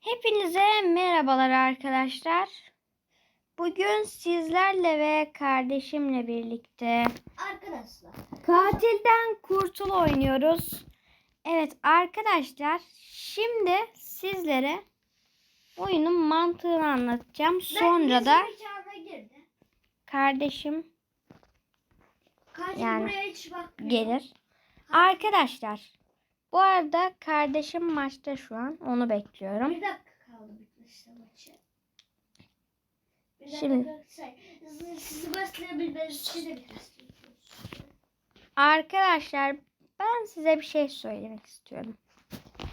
Hepinize merhabalar arkadaşlar. Bugün sizlerle ve kardeşimle birlikte Arkadaşlar. katilden kurtul oynuyoruz. Evet arkadaşlar şimdi sizlere oyunun mantığını anlatacağım. Sonra da kardeşim Yani gelir. Arkadaşlar bu arada kardeşim maçta şu an onu bekliyorum. Bir dakika kaldı bitmesine maçı. Bir dakika Şimdi-. Sizi, başlayabilmeniz için de yapıyoruz. Arkadaşlar ben size bir şey söylemek istiyorum.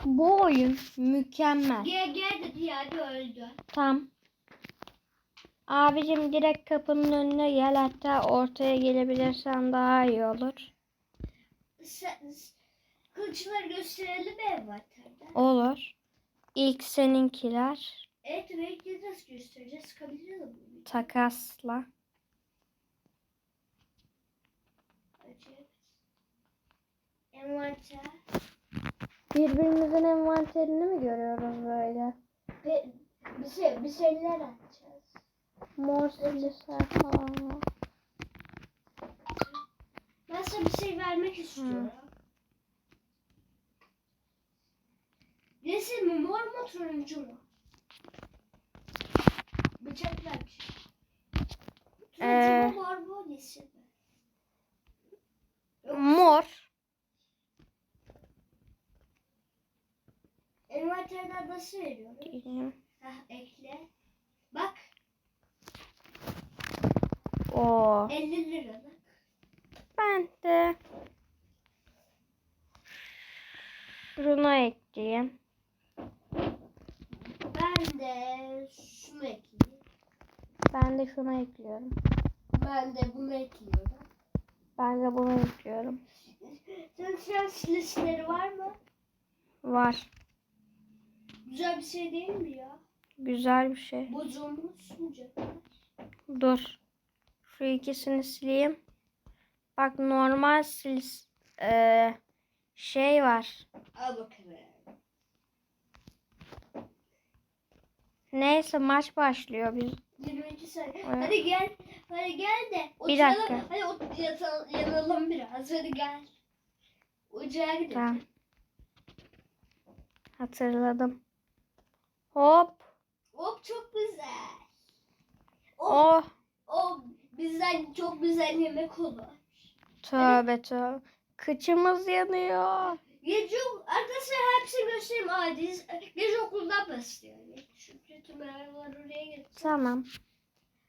Bu oyun mükemmel. GG dedi yani öldü. Tam. Abicim direkt kapının önüne gel hatta ortaya gelebilirsen daha iyi olur. Sen, kılıçları gösterelim mi envanterde? Olur. İlk seninkiler Evet renkleri nasıl göstereceğiz? Sıkabiliyor mu? takasla. Acayip. Envanter. Birbirimizin envanterini mi görüyoruz böyle? Ve bir, şey, bir şeyler atacağız. Mor silisler falan. Ben sana bir şey vermek istiyorum. Resim mi mor mu turuncu mu? Bıçak vermiş. Turuncu Ee, mu mor mu resim mi? Yok, Mor. Envanterden nasıl veriyorum? Hah ekle. Bak O. 50 liralık. Ben de şunu ekleyeyim. De şunu ekleyeyim. Ben de şunu ekliyorum. Ben de bunu ekliyorum. Ben de bunu ekliyorum. Senin şans listeleri var mı? Var. Güzel bir şey değil mi ya? Güzel bir şey. Bozulmuş mu canım? Dur. Şu ikisini sileyim. Bak normal sil eee, şey var. Al bakalım. Neyse maç başlıyor biz. 22 saniye. Evet. Hadi gel. Hadi gel de. Bir oturalım. dakika. Hadi ot- yatalım, yanalım biraz. Hadi gel. Ocağa gidelim. Tamam. Hatırladım. Hop. Hop çok güzel. Oh, Oh. oh bizden çok güzel yemek olur. Tövbe tövbe. Kıçımız yanıyor. Gece arkadaşlar hepsini göstereyim adil. Gece okuldan başlıyor. Çünkü tüm var oraya gitti. Tamam.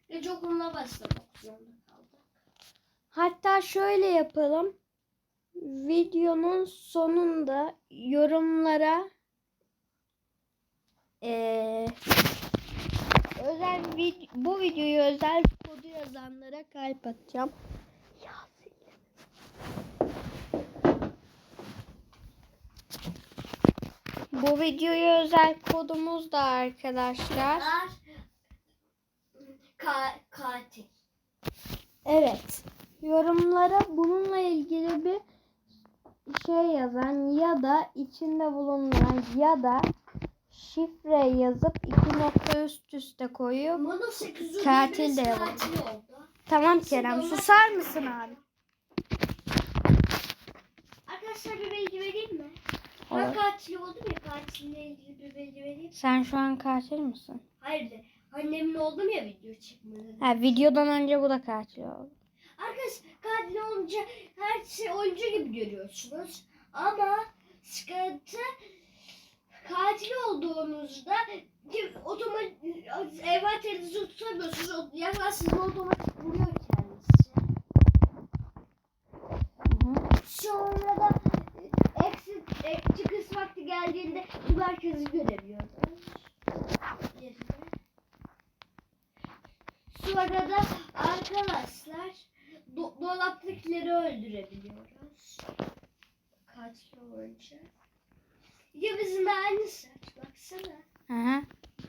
Gece okuluna başlamak zorunda kaldık. Hatta şöyle yapalım. Videonun sonunda yorumlara eee, özel vid- bu videoyu özel kodu yazanlara kalp atacağım. Bu videoya özel kodumuz da arkadaşlar. Ar Ka katil. Evet. Yorumlara bununla ilgili bir şey yazan ya da içinde bulunan ya da şifre yazıp iki nokta üst üste koyup Mono 8 Katil de oldu. tamam Kerem susar mısın abi? Arkadaşlar bir bilgi vereyim mi? Ben Evet. katil oldum ya katille ilgili bir bilgi vereyim. Sen şu an katil misin? Hayır de annemin oldum ya video çekmeden. Ha videodan önce bu da katil oldu. Arkadaş katil olunca her şey oyuncu gibi görüyorsunuz. Ama sıkıntı katil olduğunuzda otomatik envanterinizi tutamıyorsunuz. Yaklaşık sizin otomatik vuruyor kendisi. Sonra da exit, e, çıkış tüm herkesi görebiliyorsunuz. Yerine. Sonra da arkadaşlar do- dolaptakileri öldürebiliyoruz. Katil olunca. Ya bizim de aynı saç baksana. Hı hı.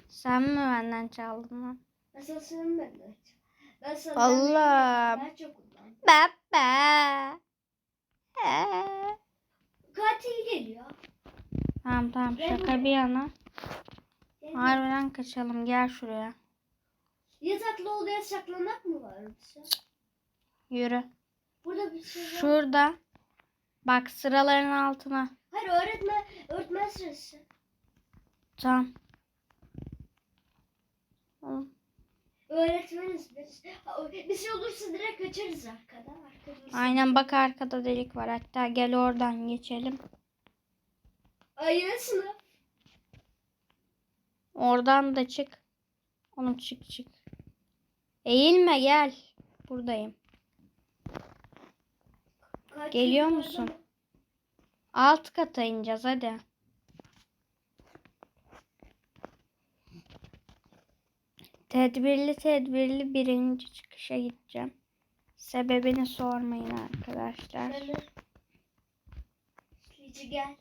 Sen mi benden çaldın lan? Mesela senin ben de. Ben sana Allah'ım. Ben çok kullandım. Baba. Katil geliyor. Tamam tamam şaka bir yana. Harbiden kaçalım. Gel şuraya. Yataklı odaya saklamak mı var bize? Yürü. Burada bir şey var. Şurada. Bak sıraların altına. Hayır öğretmen, öğretmen sırası. Tamam. Oğlum, Öğretmeniz biz. Bir şey olursa direkt kaçarız arkadan. Arkadan. Aynen bak arkada delik var. Hatta gel oradan geçelim. Ay yine sınıf. Oradan da çık. Oğlum çık çık. Eğilme gel. Buradayım. Kaç Geliyor musun? mı? Alt kata ineceğiz hadi. Tedbirli tedbirli birinci çıkışa gideceğim. Sebebini sormayın arkadaşlar. Gel.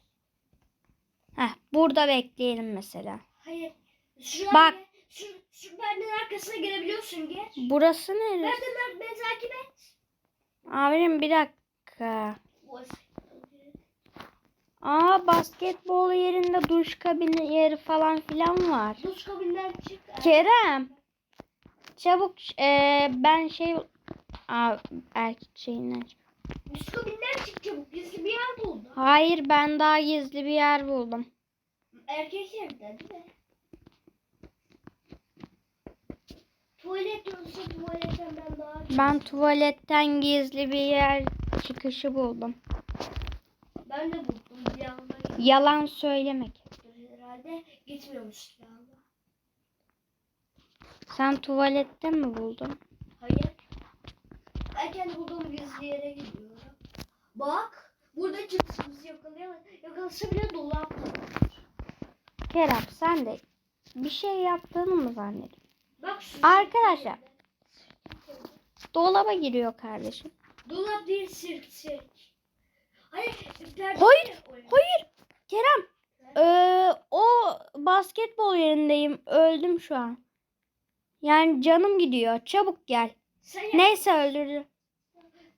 Heh, burada bekleyelim mesela. Hayır. Şuraya Bak. Şu, şu perdenin arkasına gelebiliyorsun gel. Burası neresi? Perdenin beni takip et. Abim bir dakika. Boş. Aa basketbol yerinde duş kabini yeri falan filan var. Duş kabininden çık. Kerem. Çabuk eee, ben şey Aa, erkek şeyinden çık- Kabinden çık çabuk. Gizli bir yer buldum. Hayır ben daha gizli bir yer buldum. Erkek evde değil mi? Tuvalet yoksa tuvaletten ben daha Ben tuvaletten gizli bir yer çıkışı buldum. Ben de buldum bir anda Yalan söylemek. herhalde gitmiyormuş bir anda. Sen tuvalette mi buldun? Hayır. Ben kendi bulduğum gizli yere gidiyorum. Bak. Burada çıksımızı yakalayamaz. Yakalasa bile dolap. Kerem sen de bir şey yaptığını mı zannediyorsun? Bak şu Arkadaşlar. Dolaba giriyor kardeşim. Dolap değil sirk sirk. Hayır. Hayır. Hayır. Kerem. Ee, o basketbol yerindeyim. Öldüm şu an. Yani canım gidiyor. Çabuk gel. Sen. Neyse öldürdü.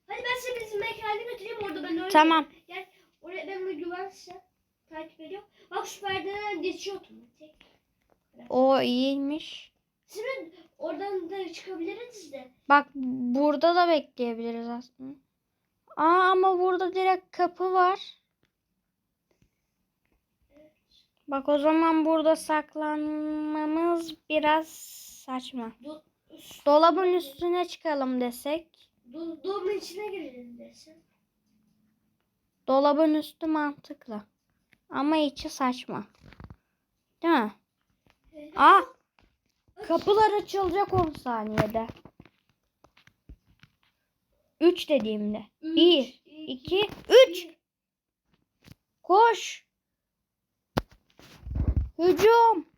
Hadi ben seni bizim mekana götüreyim orada ben öyle. Tamam. Gel. Oraya ben bir güvense. Takip ediyorum. Bak şu perdeden geçiyor otomatik. O iyiymiş. Şimdi oradan da çıkabiliriz de. Bak burada da bekleyebiliriz aslında. Aa ama burada direkt kapı var. Bak o zaman burada saklanmamız biraz saçma. Do Dolabın üstüne çıkalım desek. Do dolabın içine girelim desin. Dolabın üstü mantıklı. Ama içi saçma. Değil mi? Evet. Aa! Kapılar açılacak 10 saniyede. 3 dediğimde. Üç, 1, 2, 3. bir. Koş. Hücum.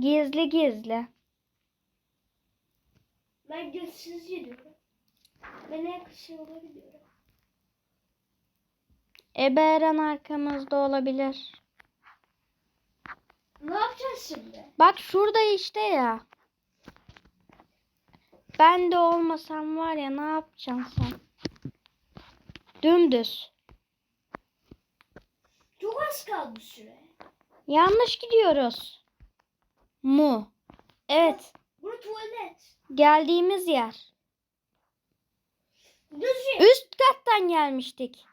Gizli gizli. Ben gözsüz gidiyorum. Ben en yola gidiyorum. Ebe Eren arkamızda olabilir. Ne yapacağız şimdi? Bak şurada işte ya. Ben de olmasam var ya ne yapacaksın sen? Dümdüz. Çok az kaldı süre. Yanlış gidiyoruz. Mu. Evet. Burası tuvalet. Geldiğimiz yer. Düz yer. Üst kattan gelmiştik.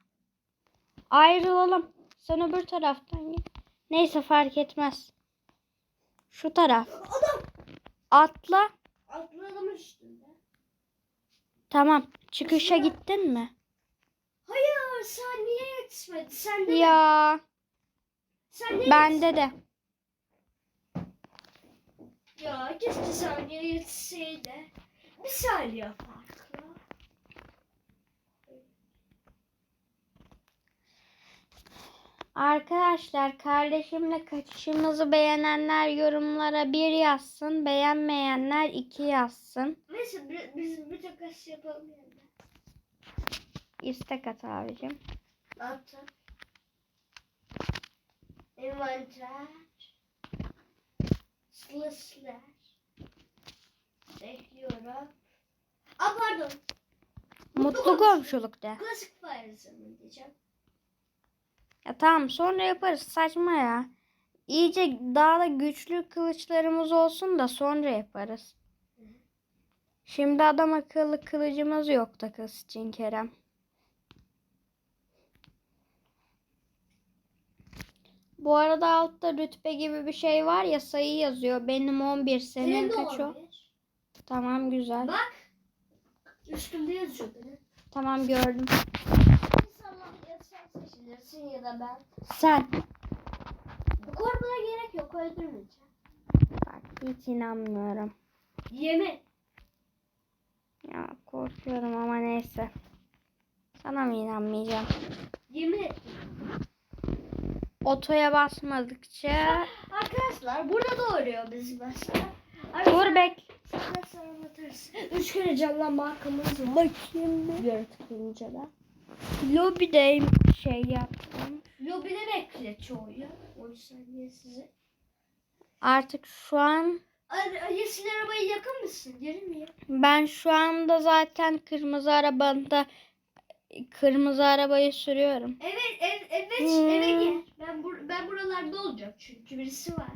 Ayrılalım. Sen öbür taraftan gel. Neyse fark etmez. Şu taraf. Adam. Atla. Atladım üstünde. Tamam. Çıkışa Şurada. gittin mi? Hayır saniye yetişmedi. Sen de Ya Sen de bende de. Ya keşke saniye yetişseydi. Bir saniye farklı. Arkadaşlar kardeşimle kaçışımızı beğenenler yorumlara bir yazsın. Beğenmeyenler iki yazsın. Neyse bi- biz bir takas yapalım yani. İstek at abicim. Ne yapacağım? Envanter. Slasher. Bekliyorum. Aa pardon. Mutlu komşuluk de. Klasik faizimi diyeceğim. Ya tamam sonra yaparız saçma ya. İyice daha da güçlü kılıçlarımız olsun da sonra yaparız. Şimdi adam akıllı kılıcımız yok takas için Kerem. Bu arada altta rütbe gibi bir şey var ya sayı yazıyor. Benim 11 senin Senin kaç o? Tamam güzel. Bak. Üstümde yazıyor benim. Tamam gördüm. Sen seçilirsin ya da ben. Sen. Korkmana gerek yok öldürmeyeceğim. Bak hiç inanmıyorum. Yemin. Ya korkuyorum ama neyse. Sana mı inanmayacağım? Yemin. Otoya basmadıkça. Arkadaşlar burada doğuruyor bizi mesela. Dur bek. Arkadaşlar anlatırız. Üç kere canlanma hakkımız var. Bakayım bir. Yaratıklıca da. Lobideyim şey yaptım. Lobide bekletiyor ya. 10 saniye size. Artık şu an Yeşil arabayı yakın mısın? Yerim ya. ben şu anda zaten kırmızı arabanda kırmızı arabayı sürüyorum. Evet, ev, evet, Hmm. eve gel. Ben bur ben buralarda olacağım çünkü birisi var.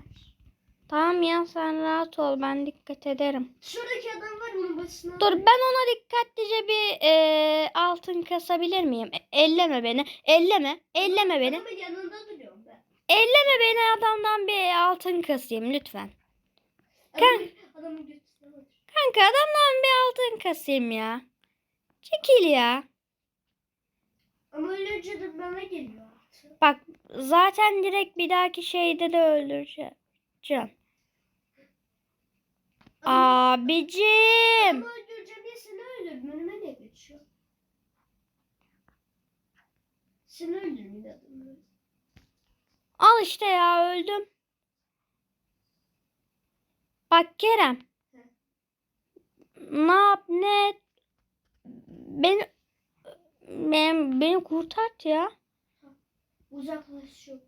Tamam ya sen rahat ol ben dikkat ederim. Şuradaki adam var onun başına. Dur ben ona dikkatlice bir e, altın kasabilir miyim? E, elleme beni. Elleme. Elleme beni. Adamın yanında duruyorum ben. Elleme beni adamdan bir altın kasayım lütfen. Adamın, adamın bak. Kanka adamdan bir altın kasayım ya. Çekil ya. Ama de bana geliyor. Bak zaten direkt bir dahaki şeyde de öldüreceğim. Ama, Abicim. ama öldüreceğim diye seni öldürdüm. Önüme ne geçiyor? Seni öldürmeyin adamı. Al işte ya öldüm. Bak Kerem. Ne yap ne et. Beni ben, beni kurtart ya. Uzaklaşıyor.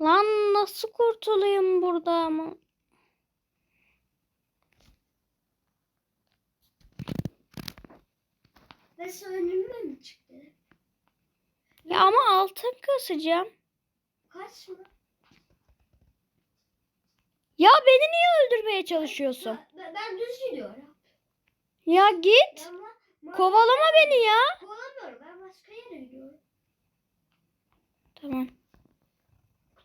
Lan nasıl kurtulayım burada ama? Sen önüme mi çıktı? Ya ama altın kasacağım. Kaçma. Ya beni niye öldürmeye çalışıyorsun? Ben, ben düz gidiyorum. Ya git. Ben Kovalama beni ya. Kovalamıyorum. Ben başka yere gidiyorum. Tamam.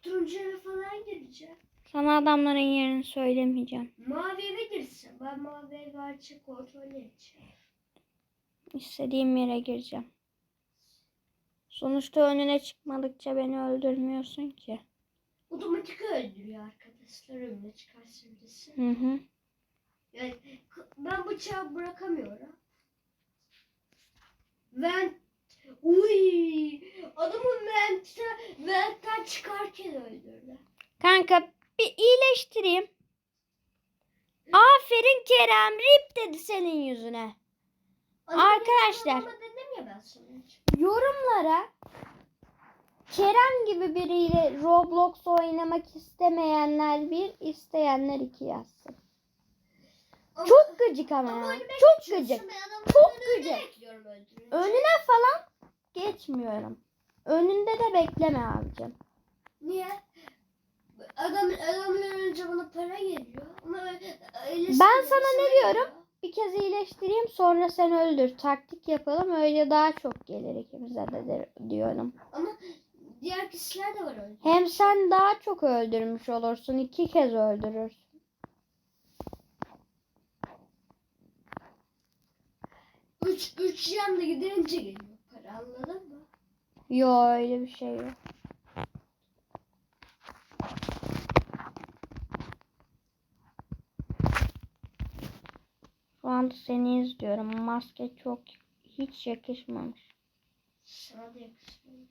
Turuncu eve falan gireceğim. Sana adamların yerini söylemeyeceğim. Mavi eve gireceğim. Ben mavi evi açık kontrol edeceğim. İstediğim yere gireceğim. Sonuçta önüne çıkmadıkça beni öldürmüyorsun ki. Otomatik öldürüyor arkadaşlar önüne çıkarsın birisi. Hı hı. Yani ben bıçağı bırakamıyorum. Vent. Uy. Adamı ventten, ventten çıkarken öldürdü. Kanka bir iyileştireyim. Aferin Kerem. Rip dedi senin yüzüne. Adamı Arkadaşlar. Ama dedim ya ben sana. Yorumlara Kerem gibi biriyle Roblox oynamak istemeyenler bir, isteyenler iki yazsın. Ama- Çok gıcık ama ama ya. Çok gıcık. adamın Çok gıcık. Önüne falan geçmiyorum. Önünde de bekleme abicim. Niye? Adam adamın önce bana para geliyor. Ama Ben sana ne diyorum? Bir kez iyileştireyim sonra sen öldür. Taktik yapalım öyle daha çok gelir ikimize de de- diyorum. Ama diğer kişiler de var öyle. Hem sen daha çok öldürmüş olursun. iki kez öldürürsün. Üç, üç yanda gidince geliyor para anladın mı? Yo öyle bir şey yok. Şu anda seni izliyorum. Maske çok hiç yakışmamış. Sana da yakışmıyor.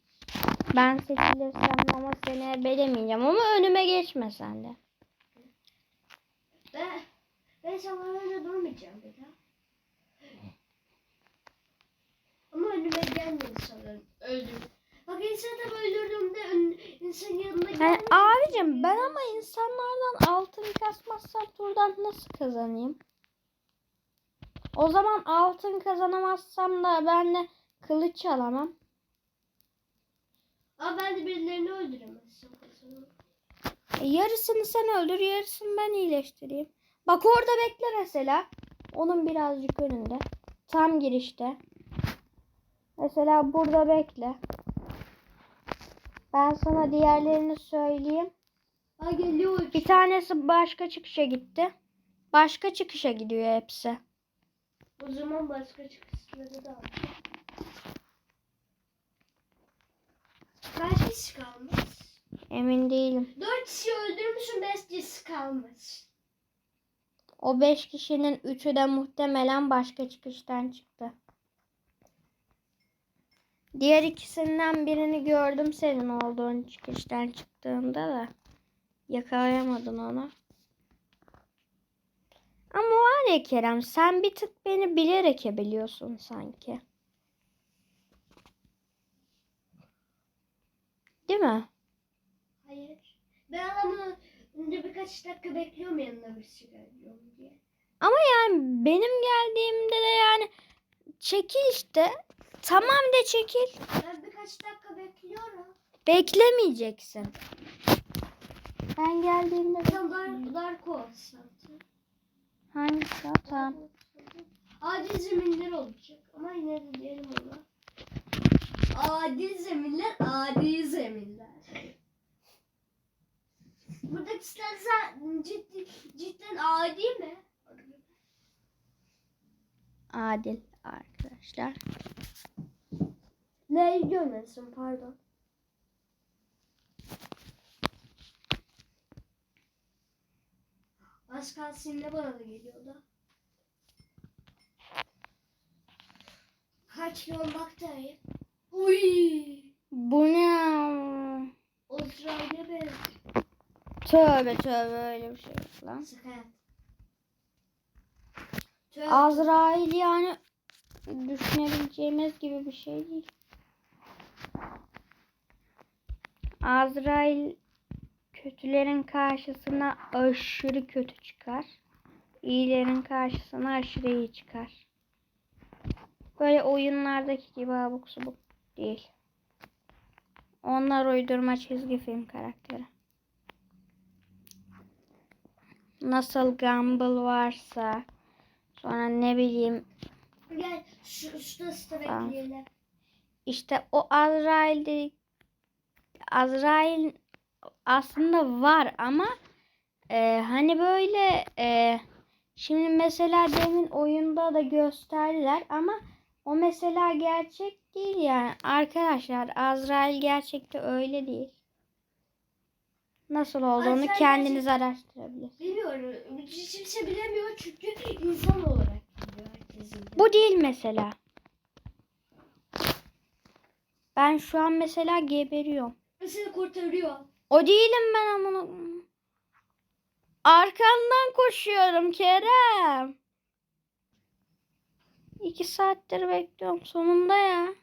Ben seçilirsem ama seni ebelemeyeceğim ama önüme geçme sen de. Ben, ben sana önce durmayacağım bir daha. Ama önüme gelmedi sanırım. Öldüm. Bak insan tam öldürdüğümde ön, insan yanına Yani gelmedi. abicim ben ama insanlardan altın kasmazsam turdan nasıl kazanayım? O zaman altın kazanamazsam da ben de kılıç alamam. sen de birilerini öldüremezsin. kızım. E, yarısını sen öldür, yarısını ben iyileştireyim. Bak orada bekle mesela. Onun birazcık önünde. Tam girişte. Mesela burada bekle. Ben sana diğerlerini söyleyeyim. Ha geliyor. Bir tanesi başka çıkışa gitti. Başka çıkışa gidiyor hepsi. O zaman başka çıkışları da var. Kaç kişi kalmış? Emin değilim. Dört kişi öldürmüşüm, beş kişi kalmış. O beş kişinin üçü de muhtemelen başka çıkıştan çıktı. Diğer ikisinden birini gördüm senin olduğun çıkıştan çıktığında da. Yakalayamadın onu. Ama var ya Kerem sen bir tık beni bilerek biliyorsun sanki. Değil mi? Hayır. Ben ama önce birkaç dakika bekliyorum yanına bir geliyor diye. Ama yani benim geldiğimde de yani çekil işte. Tamam de çekil. Ben birkaç dakika bekliyorum. Beklemeyeceksin. Ben geldiğimde Sen dar, Darko olsun. hangisi o? Tamam. Adil zeminler olacak ama yine de diyelim ona. Adil zeminler, adil zeminler. Buradaki sen ciddi, cidden adi mi? Adil arkadaşlar. Neyi görmesin pardon. Az kalsın ne bana da geliyordu. Kaç yol baktayım. Uy! Bu ne? Sırayla ben. Tövbe tövbe öyle bir şey yok lan. Şaka. Azrail yani düşünebileceğimiz gibi bir şey değil. Azrail kötülerin karşısına aşırı kötü çıkar. İyilerin karşısına aşırı iyi çıkar. Böyle oyunlardaki gibi abuk subuk değil. Onlar uydurma çizgi film karakteri. Nasıl Gumball varsa sonra ne bileyim Gel şu, bekleyelim. İşte o Azrail dedik. Azrail aslında var ama e, hani böyle e, şimdi mesela demin oyunda da gösterdiler ama o mesela gerçek değil yani. Arkadaşlar Azrail gerçekte öyle değil. Nasıl olduğunu Azrail kendiniz araştırabilirsiniz. Bilmiyorum. Kimse bilemiyor çünkü insan olarak. Bu değil mesela. Ben şu an mesela geberiyorum. Seni kurtarıyor. O değilim ben amına. Arkandan koşuyorum Kerem. İki saattir bekliyorum sonunda ya.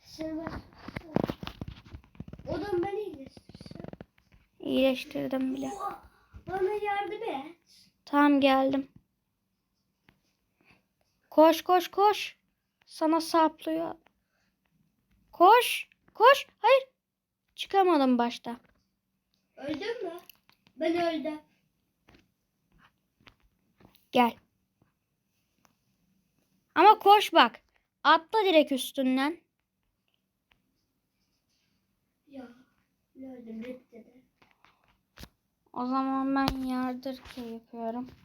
Seni ben... İyileştirsem. İyileştirdim bile. Bana yardım et. Tamam geldim. Koş koş koş. Sana saplıyor. Koş. Koş. Hayır. Çıkamadım başta. Öldün mü? Ben öldüm. Gel. Ama koş bak. Atla direkt üstünden. Ya. Öldüm. O zaman ben yardırken yapıyorum.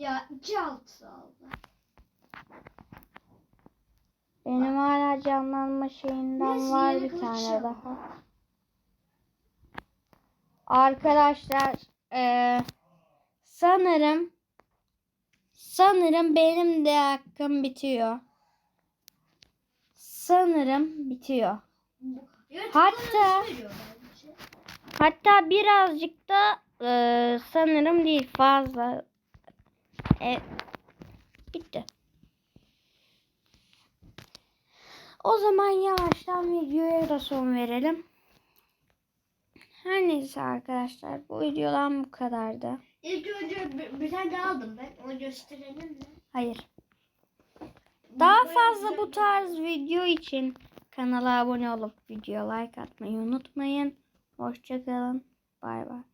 Ya iki altı aldı. Benim hala canlanma şeyinden Neyse, var bir kılıç tane daha. Arkadaşlar eee, sanırım sanırım benim de hakkım bitiyor. Sanırım bitiyor. Yaratıklar Hatta-. Hatta birazcık da eee, sanırım değil fazla. E, bitti. O zaman yavaştan videoya da son verelim. Her neyse arkadaşlar bu videodan bu kadardı. İlk önce bir, bir tane daha aldım ben. Onu gösterelim mi? Hayır. Daha fazla bu tarz video için kanala abone olup video like atmayı unutmayın. Hoşçakalın. Bay bay.